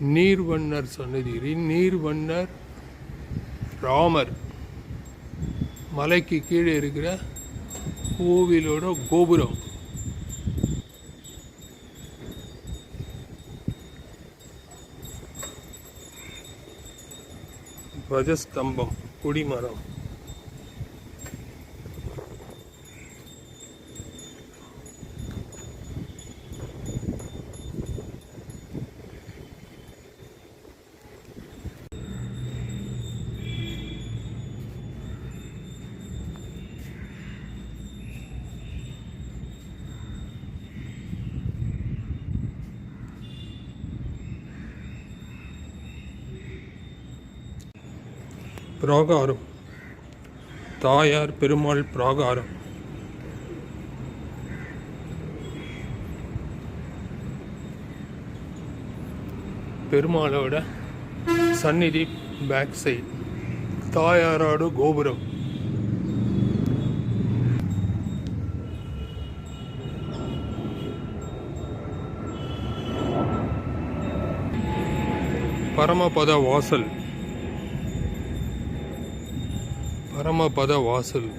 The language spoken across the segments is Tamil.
நீர்வண்ணர் சன்னதி நீர்வண்ணர் ராமர் மலைக்கு கீழே இருக்கிற கோவிலோட கோபுரம். துவஜஸ்தம்பம் கொடிமரம் பிராகாரம். தாயார் பெருமாள் பிராகாரம். பெருமாளோட சந்நிதி பேக் சைடு தாயாரோட கோபுரம். பரமபத வாசல். பரமபத வாசல்.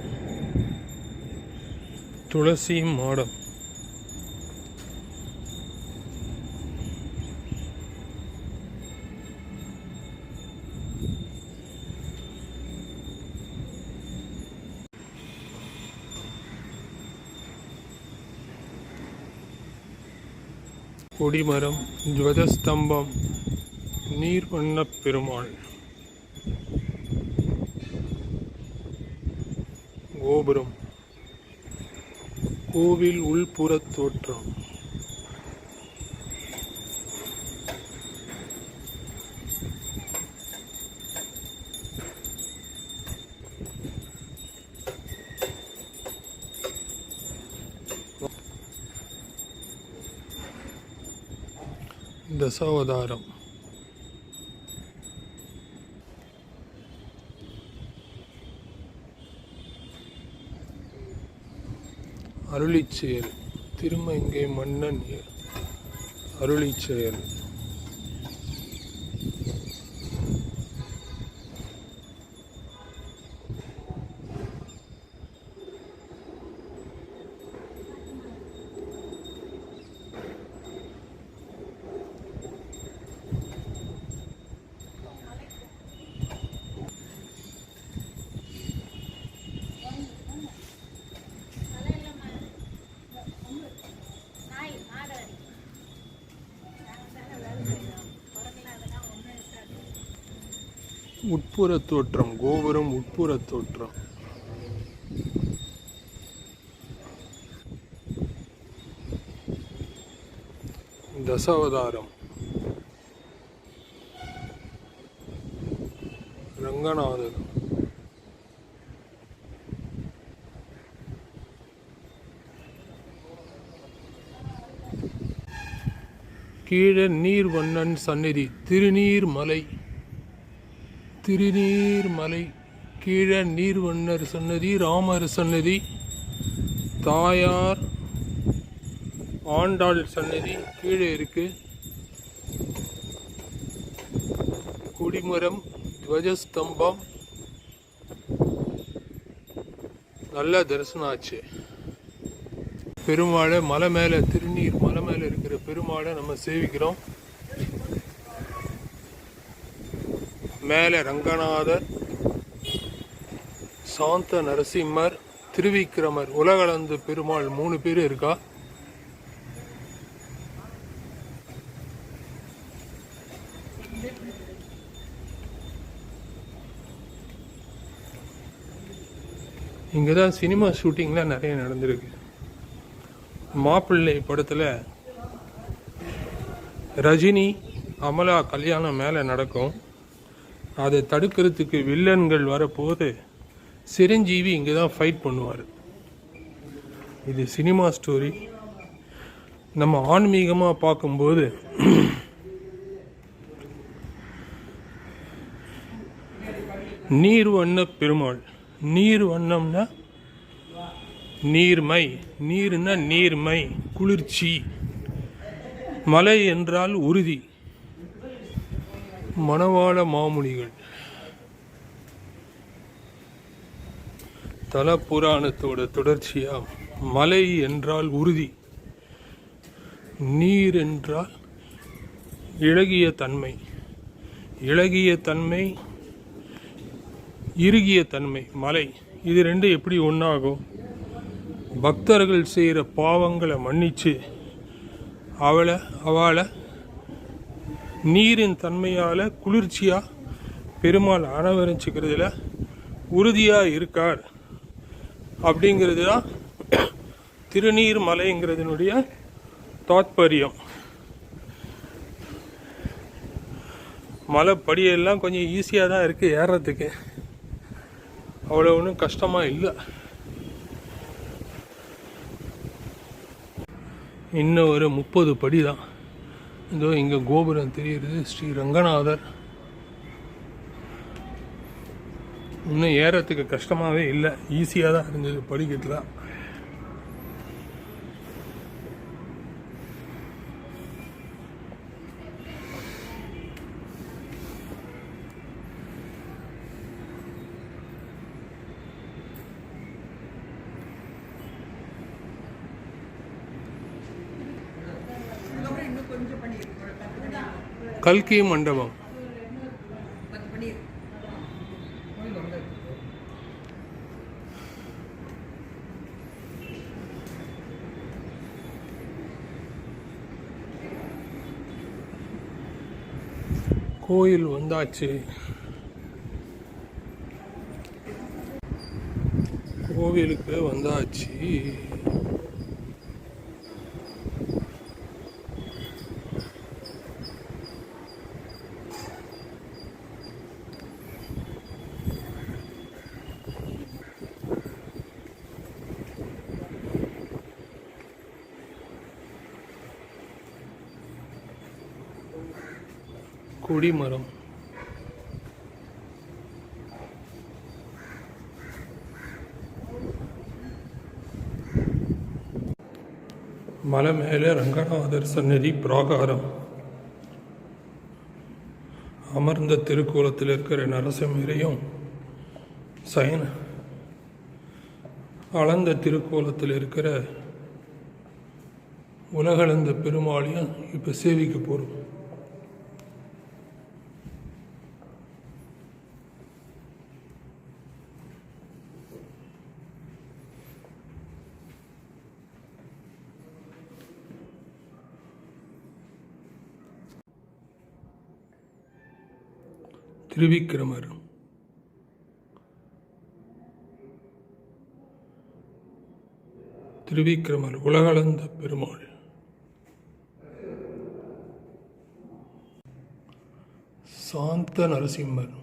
துளசி மாடம். கொடிமரம் ஜுவதஸ்தம்பம் நீர்வண்ணப் பெருமாள். கோபுரம். கோவில் உள்புறத் தோற்றம். தசாவதாரம் அருளிச்செயல் திருமங்கை மன்னன் அருளிச்செயல் உட்புற தோற்றம் கோபுரம் உட்புற தோற்றம். தசாவதாரம். ரங்கநாதர் நீர் நீர்வண்ணன் சந்நிதி திருநீர்மலை. திருநீர்மலை கீழே நீர்வண்ணர் சன்னதி ராமர் சன்னதி தாயார் ஆண்டாள் சன்னதி கீழே இருக்கு. குடிமரம் துவஜஸ்தம்பம். நல்ல தரிசனம் ஆச்சு. பெருமாளை மலை மேலே திருநீர் மலை மேலே இருக்கிற பெருமாளை நம்ம சேவிக்கிறோம். மேலே ரங்கநாதர் சாந்த நரசிம்மர் திருவிக்கிரமர் உலகளந்து பெருமாள் மூணு பேர் இருக்கா? இங்கே தான் சினிமா ஷூட்டிங்லாம் நிறைய நடந்திருக்கு. மாப்பிள்ளை படத்தில் ரஜினி அமலா கல்யாணம் மேலே நடக்கும். அதை தடுக்கிறதுக்கு வில்லன்கள் வரப்போது சிரஞ்சீவி இங்கே தான் ஃபைட் பண்ணுவார். இது சினிமா ஸ்டோரி நம்ம ஆன்மீகமாக பார்க்கும்போது நீர் வண்ண பெருமாள். நீர் வண்ணம்னா நீர்மை. நீர்னா நீர்மை குளிர்ச்சி. மலை என்றால் உறுதி. மணவாள மாமுனிகள். தல புராணத்தோட தொடர்ச்சியா மலை என்றால் உறுதி. நீர் என்றால் இழகிய தன்மை. இழகிய தன்மை இறுகிய தன்மை மலை. இது ரெண்டு எப்படி ஒன்றாகும் பக்தர்கள் செய்கிற பாவங்களை மன்னிச்சு அவளை அவளை நீரின் தன்மையால் குளிர்ச்சியாக பெருமாள் அனவரிச்சிக்கிறதுல உறுதியாக இருக்கார். அப்படிங்கிறது தான் திருநீர் மலைங்கிறதுனுடைய தாத்பரியம். மலை படியெல்லாம் கொஞ்சம் ஈஸியாக தான் இருக்குது ஏறுறதுக்கு அவ்வளோ ஒன்றும் கஷ்டமாக இல்லை. இன்னும் ஒரு முப்பது படி தான் இதோ இங்கே கோபுரம் தெரிகிறது ஸ்ரீ ரங்கநாதர். இன்னும் ஏறத்துக்கு கஷ்டமாகவே இல்லை ஈஸியாக தான் இருந்தது படிக்கட்டில் அதுக்கப்புறம் இன்னும் கொஞ்சம் பண்ணியிருக்கு ஒரு பத்து பண்ணி கல்கி மண்டபம். கோயில் வந்தாச்சு. கோவிலுக்கு வந்தாச்சு. கொடிமரம். மலை மேலே ரங்கநாதர் சன்னதி பிராகாரம். அமர்ந்த திருக்கோலத்தில் இருக்கிற நரசிம்மரையும் சயன அளந்த திருக்கோலத்தில் இருக்கிற உலகளந்த பெருமாளையும் இப்போ சேவிக்க போகிறோம் திருவிக்கிரமர் திருவிக்கிரமர் உலகளந்த பெருமாள். சாந்த நரசிம்மர்.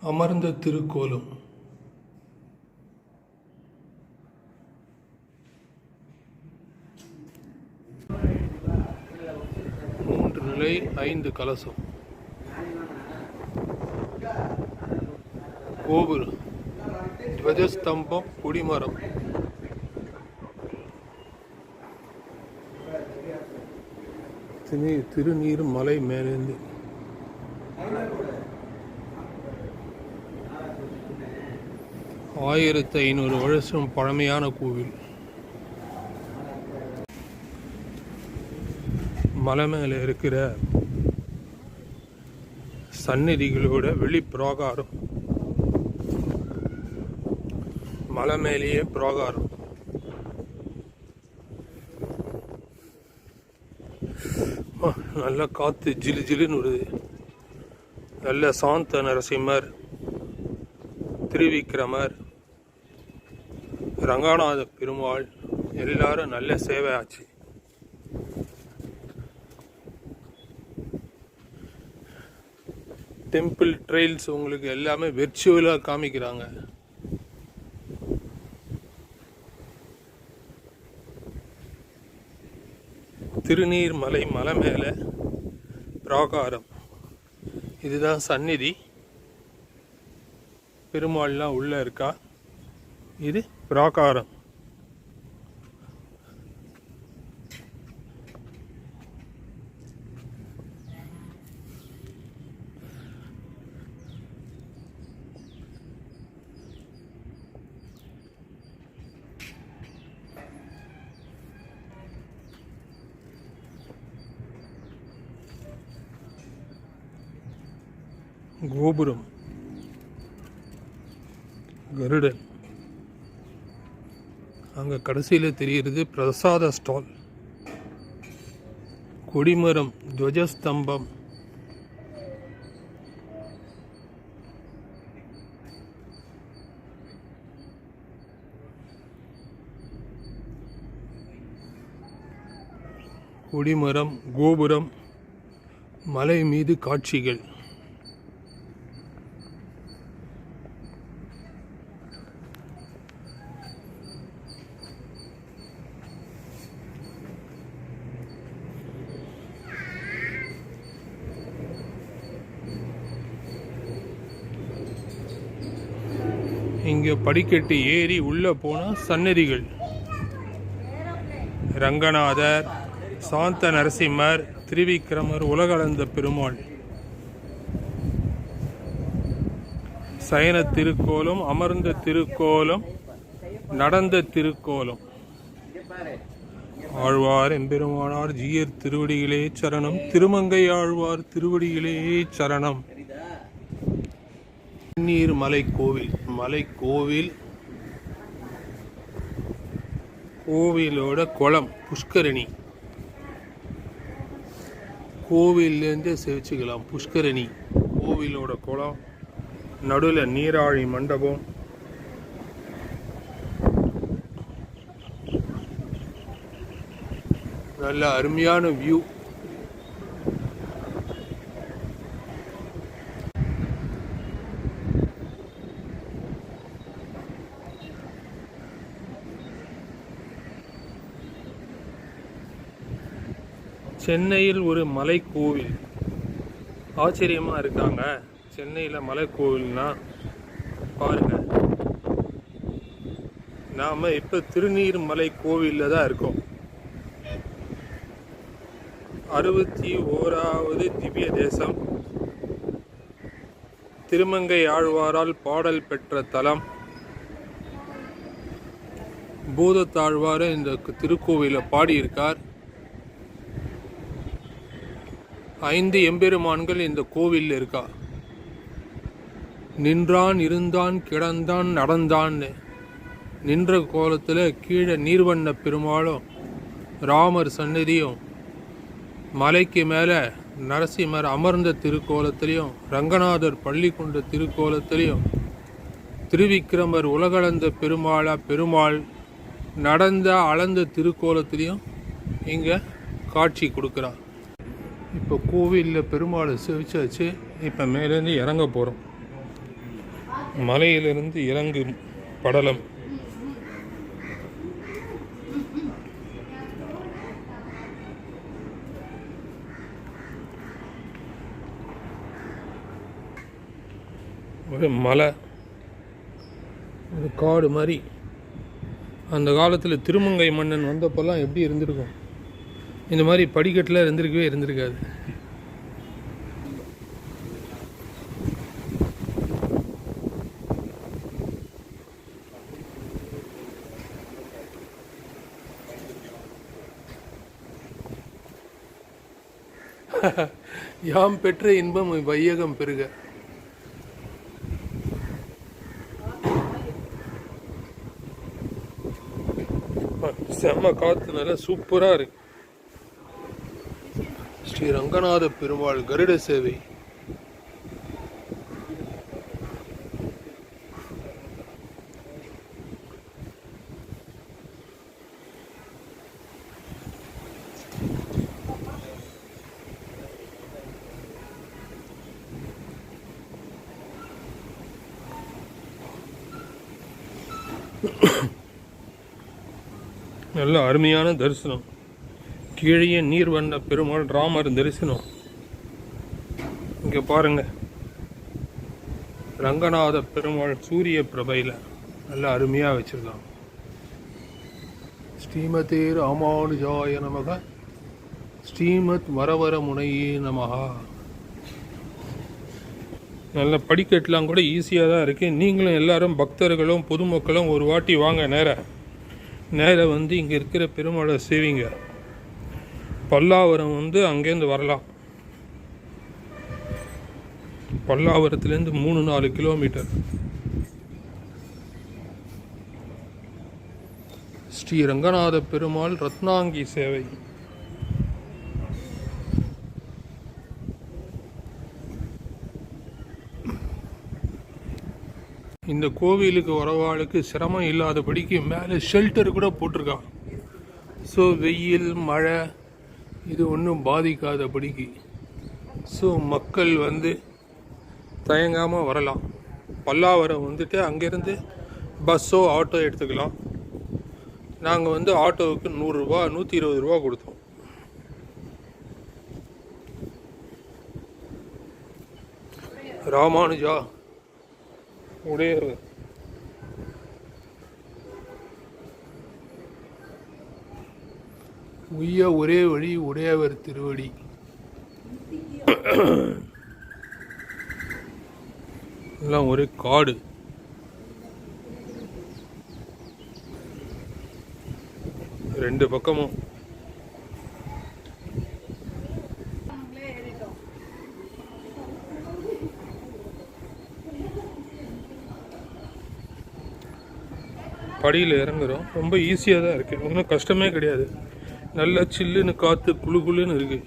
அமர்ந்த திருக்கோலம் மூன்று நிலை ஐந்து கலசம். கோபுரம். துவஜஸ்தம்பம் குடிமரம். திருநீர் மலை மேலேந்து. ஆயிரத்தி ஐநூறு வருஷம் பழமையான கோவில். மலை மேலே இருக்கிற சந்நிதிகளோட வெளி பிராகாரம். மலை மேலேயே பிராகாரம் நல்ல காத்து ஜிலு ஜிலுன்னு வருது. நல்ல சாந்த நரசிம்மர் திருவிக்கிரமர் ரங்கநாத பெருமாள் எல்லாரும் நல்ல சேவை ஆச்சு டெம்பிள் ட்ரெயில்ஸ் உங்களுக்கு எல்லாமே வெர்ச்சுவலாக காமிக்கிறாங்க. திருநீர் மலை மலை மேலே பிராகாரம். இதுதான் சந்நிதி. பெருமாள்லாம் உள்ளே இருக்கா? இது பிராகாரம். கோபுரம். கருடன். அங்கே கடைசியில் தெரிகிறது பிரசாத ஸ்டால். கொடிமரம் துவஜஸ்தம்பம். கொடிமரம் கோபுரம் மலை மீது காட்சிகள். இங்கே படிக்கட்டு ஏறி உள்ளே போனால் சன்னதிகள் ரங்கநாதர் சாந்த நரசிம்மர் திருவிக்கிரமர் உலகளந்த பெருமாள். சயன திருக்கோலம் அமர்ந்த திருக்கோலம் நடந்த திருக்கோலம். ஆழ்வார் எம்பெருமானார் ஜீயர் திருவடிகளே சரணம். திருமங்கை ஆழ்வார் திருவடிகளே சரணம். நீர் மலை கோவில் மலை கோவில். கோவிலோட குளம் புஷ்கரணி. கோவிலேருந்தே சேவிச்சுக்கலாம் புஷ்கரணி. கோவிலோட குளம் நடுவில் நீராழி மண்டபம். நல்ல அருமையான வியூ சென்னையில் ஒரு மலை கோவில் ஆச்சரியமாக இருக்காங்க. சென்னையில் மலை கோவில்னா நாம் இப்போ திருநீர் திருநீர்மலை கோவிலில் தான் இருக்கோம். அறுபத்தி ஓராவது திவ்ய தேசம். திருமங்கை ஆழ்வாரால் பாடல் பெற்ற தலம். பூதத்தாழ்வார் இந்த திருக்கோவிலை பாடியிருக்கார். ஐந்து எம்பெருமான்கள் இந்த கோவிலில் இருக்கா? நின்றான் இருந்தான் கிடந்தான் நடந்தான்னு. நின்ற கோலத்தில் கீழே நீர்வண்ண பெருமாளும் ராமர் சன்னதியும் மலைக்கு மேலே நரசிம்மர் அமர்ந்த திருக்கோலத்திலையும் ரங்கநாதர் பள்ளி கொண்ட திருக்கோலத்திலையும் திருவிக்கிரமர் உலகளந்த பெருமாளா பெருமாள் நடந்த அளந்த திருக்கோலத்திலையும் இங்கே காட்சி கொடுக்குறார். இப்போ கோவிலில் பெருமாளை செவிச்சாச்சு. இப்போ மேலேருந்து இறங்க போகிறோம் மலையிலிருந்து இறங்கும் படலம். ஒரு மலை ஒரு காடு மாதிரி. அந்த காலத்தில் திருமங்கை மன்னன் வந்தப்போல்லாம் எப்படி இருந்திருக்கும்? இந்த மாதிரி படிக்கட்டில் இருந்திருக்கவே இருந்திருக்காது. யாம் பெற்ற இன்பம் வையகம் பெருக. செம்ம காத்து நல்லா சூப்பராக இருக்கு. ஸ்ரீ ரங்கநாத பெருமாள் கருட சேவை. நல்ல அருமையான தரிசனம். கீழே நீர் வந்த பெருமாள் ராமர் தரிசனம். இங்கே பாருங்க. ரங்கநாத பெருமாள் சூரிய பிரபையில் நல்லா அருமையாக வச்சுருக்காங்க. ஸ்ரீமதே ராமானுஜாய நமக. ஸ்ரீமத் வரவர முனையே நமகா. நல்ல படிக்கட்டுலாம் கூட ஈஸியாக தான் இருக்குது நீங்களும் எல்லாரும் பக்தர்களும் பொதுமக்களும் ஒரு வாட்டி வாங்க நேர. நேர வந்து இங்கே இருக்கிற பெருமாளை சேவிங்க. பல்லாவரம் வந்து அங்கேருந்து வரலாம். பல்லாவரத்துலேருந்து மூணு நாலு கிலோமீட்டர். ஸ்ரீ ரங்கநாத பெருமாள் ரத்னாங்கி சேவை. இந்த கோவிலுக்கு வரவாளுக்கு சிரமம் இல்லாதபடிக்கு மேலே ஷெல்டர் கூட போட்டிருக்கான் ஸோ வெயில் மழை இது ஒன்றும் பாதிக்காதபடிக்கு. ஸோ மக்கள் வந்து தயங்காமல் வரலாம். பல்லாவரம் வந்துட்டு அங்கேருந்து பஸ்ஸோ ஆட்டோ எடுத்துக்கலாம். நாங்கள் வந்து ஆட்டோவுக்கு நூறுரூவா நூற்றி இருபது ரூபா கொடுத்தோம். ராமானுஜா உடையவர். உய்ய ஒரே வழி உடையவர் திருவடி. எல்லாம் ஒரே காடு. ரெண்டு பக்கமும். படியில் இறங்குறோம். ரொம்ப ஈஸியாக தான் இருக்குது ஒன்றும் கஷ்டமே கிடையாது. நல்லா சில்லுன்னு காற்று குளு குளுன்னு இருக்கு.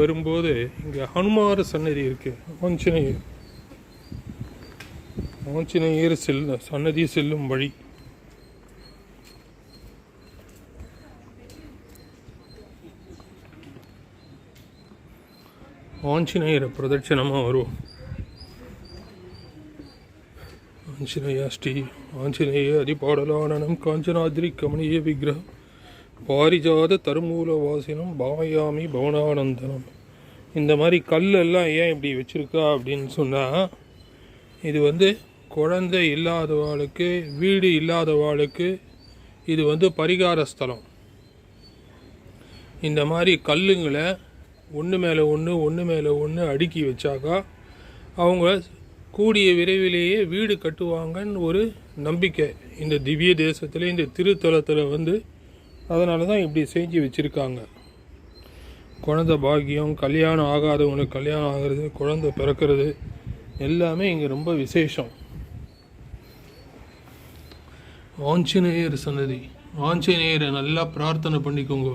வரும்போது இங்கே ஹனுமார சன்னதி இருக்கு. ஆஞ்சநேயர். ஆஞ்சநேயர் செல்லும் சன்னதி செல்லும் வழி. ஆஞ்சநேயரை பிரதட்சணமாக வருவோம். ஆஞ்சநேய ஸ்ரீ ஆஞ்சநேய அதிபாடலானனம் காஞ்சனாதிரி கமனிய விக்கிரகம். பாரிஜாத தருமூல வாசினம் பாவயாமி பவனானந்தனம். இந்த மாதிரி கல்லெல்லாம் ஏன் இப்படி வச்சுருக்கா அப்படின்னு சொன்னால் இது வந்து குழந்தை இல்லாதவாளுக்கு வீடு இல்லாதவாளுக்கு இது வந்து பரிகார ஸ்தலம் இந்த மாதிரி கல்லுங்களை ஒன்று மேலே ஒன்று ஒன்று மேலே ஒன்று அடுக்கி வச்சாக்கா அவங்க கூடிய விரைவிலேயே வீடு கட்டுவாங்கன்னு ஒரு நம்பிக்கை இந்த திவ்ய தேசத்தில் இந்த திருத்தலத்தில் வந்து. அதனால தான் இப்படி செஞ்சு வச்சுருக்காங்க. குழந்தை பாக்கியம் கல்யாணம் ஆகாதவங்களுக்கு கல்யாணம் ஆகிறது குழந்தை பிறக்கிறது எல்லாமே இங்கே ரொம்ப விசேஷம். ஆஞ்சநேயர் சன்னதி. ஆஞ்சநேயரை நல்லா பிரார்த்தனை பண்ணிக்கோங்க.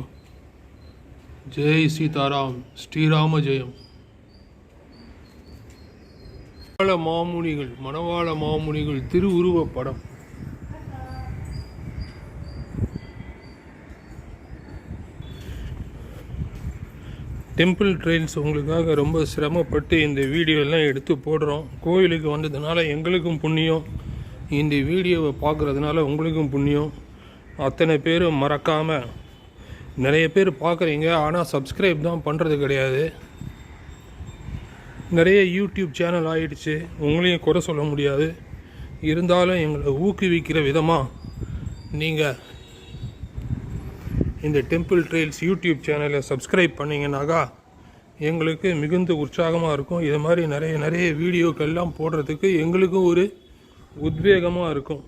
ஜெய் சீதாராம் ஸ்ரீராம ஜெயம். மணவாள மாமுனிகள் மணவாள மாமுனிகள் திருவுருவப் படம் டெம்பிள் ட்ரெயின்ஸ் உங்களுக்காக ரொம்ப சிரமப்பட்டு இந்த வீடியோ எல்லாம் எடுத்து போடுறோம். கோயிலுக்கு வந்ததுனால எங்களுக்கும் புண்ணியம். இந்த வீடியோவை பார்க்குறதுனால உங்களுக்கும் புண்ணியம். அத்தனை பேரும் மறக்காமல் நிறைய பேர் பார்க்குறீங்க. ஆனால் சப்ஸ்கிரைப் தான் பண்ணுறது கிடையாது. நிறைய யூடியூப் சேனல் ஆயிடுச்சு. உங்களையும் குறை சொல்ல முடியாது. இருந்தாலும் எங்களை ஊக்குவிக்கிற விதமாக நீங்கள் இந்த டெம்பிள் ட்ரெயில்ஸ் யூடியூப் சேனலை சப்ஸ்கிரைப் பண்ணிங்கனாக்கா எங்களுக்கு மிகுந்த உற்சாகமாக இருக்கும். இது மாதிரி நிறைய நிறைய வீடியோக்கள்லாம் போடுறதுக்கு எங்களுக்கும் ஒரு உத்வேகமாக இருக்கும்.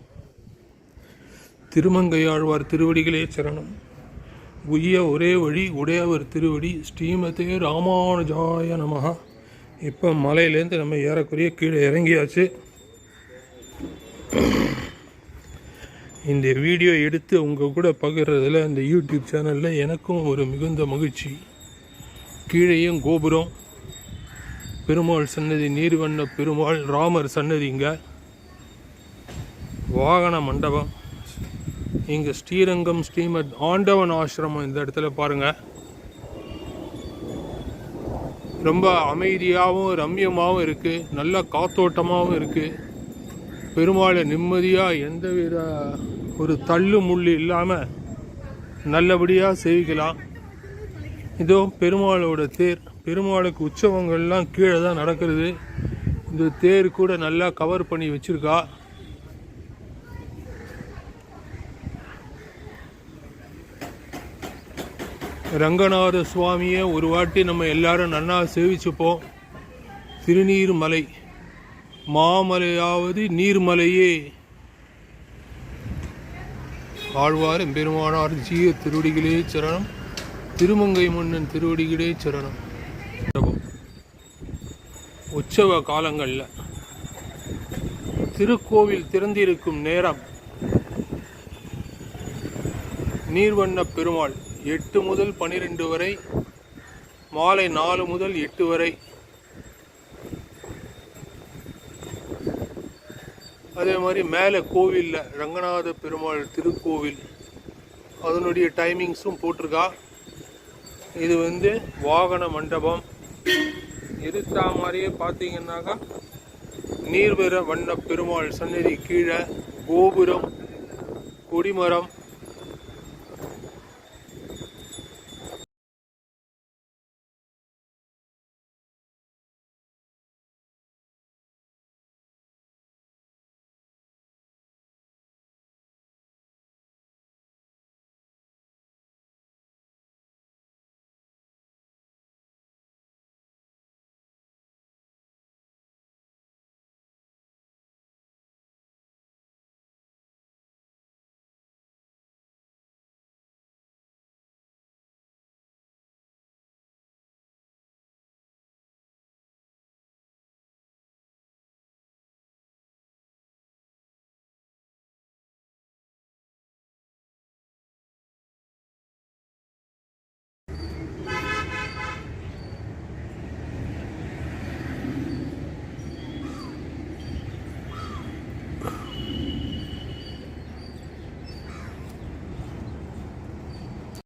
திருமங்கையாழ்வார் திருவடிகளே சரணம். உய்ய ஒரே வழி உடையவர் திருவடி. ஸ்ரீமதே ராமானுஜாய நமகா இப்போ மலையிலேருந்து நம்ம ஏறக்குறைய கீழே இறங்கியாச்சு. இந்த வீடியோ எடுத்து உங்கள் கூட பகிர்றதுல இந்த யூடியூப் சேனலில் எனக்கும் ஒரு மிகுந்த மகிழ்ச்சி. கீழேயும் கோபுரம் பெருமாள் சன்னதி நீர்வண்ண பெருமாள் ராமர் சன்னதிங்க வாகன மண்டபம். இங்கே ஸ்ரீரங்கம் ஸ்ரீமத் ஆண்டவன் ஆசிரமம் இந்த இடத்துல பாருங்கள் ரொம்ப அமைதியாகவும் ரம்யமாகவும் இருக்குது நல்ல காத்தோட்டமாகவும் இருக்குது பெருமாளை நிம்மதியாக எந்தவித ஒரு தள்ளு முள்ளு இல்லாமல் நல்லபடியாக செய்விக்கலாம். இதோ பெருமாளோட தேர். பெருமாளுக்கு உற்சவங்கள்லாம் கீழே தான் நடக்கிறது. இந்த தேர் கூட நல்லா கவர் பண்ணி வச்சுருக்கா. ரங்கநாத சுவாமியை ஒரு வாட்டி நம்ம எல்லாரும் நன்னா சேவிச்சுப்போம். திருநீர்மலை. மாமலையாவது நீர்மலையே. ஆழ்வார் எம்பெருமானார் ஜீய திருவடிகளே சரணம். திருமங்கை மன்னன் திருவடிகளே சரணம். உற்சவ காலங்களில் திருக்கோவில் திறந்திருக்கும் நேரம். நீர்வண்ண பெருமாள். எட்டு முதல் பன்னிரெண்டு வரை மாலை நாலு முதல் எட்டு வரை. அதே மாதிரி மேலே கோவிலில் ரங்கநாத பெருமாள் திருக்கோவில் அதனுடைய டைமிங்ஸும் போட்டிருக்கா. இது வந்து வாகன மண்டபம். எதிர்த்தா மாதிரியே பார்த்தீங்கன்னாக்கா நீர்வர வண்ண பெருமாள் சன்னதி கீழே கோபுரம் கொடிமரம்